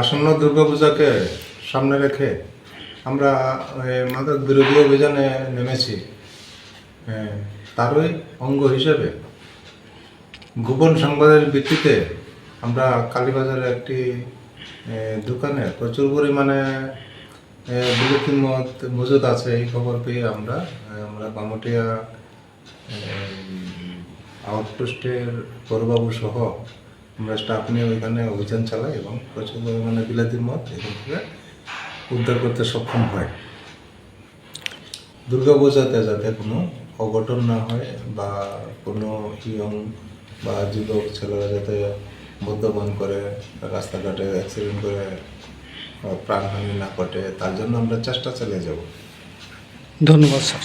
আসন্ন দুর্গাপূজাকে সামনে রেখে আমরা মাদক বিরোধী অভিযানে নেমেছি। তারই অঙ্গ হিসেবে গোপন সংবাদের ভিত্তিতে আমরা কালীবাজারের একটি দোকানে প্রচুর পরিমাণে বিলেতি মদ মজুদ আছে, এই খবর পেয়ে আমরা আমরা বামটিয়া আউটপোস্টের বড়বাবু সহ আমরা স্টাফ নিয়ে ওইখানে অভিযান চালাই এবং প্রচুর পরিমাণে বিলাতির মত এখান থেকে উদ্ধার করতে সক্ষম হয়। দুর্গাপূজাতে যাতে কোনো অঘটন না হয় বা কোনো ইয়ং বা যুবক ছেলেরা যাতে মদ্যপান করে, রাস্তাঘাটে অ্যাক্সিডেন্ট করে প্রাণহানি না ঘটে, তার জন্য আমরা চেষ্টা চালিয়ে যাব। ধন্যবাদ, স্যার।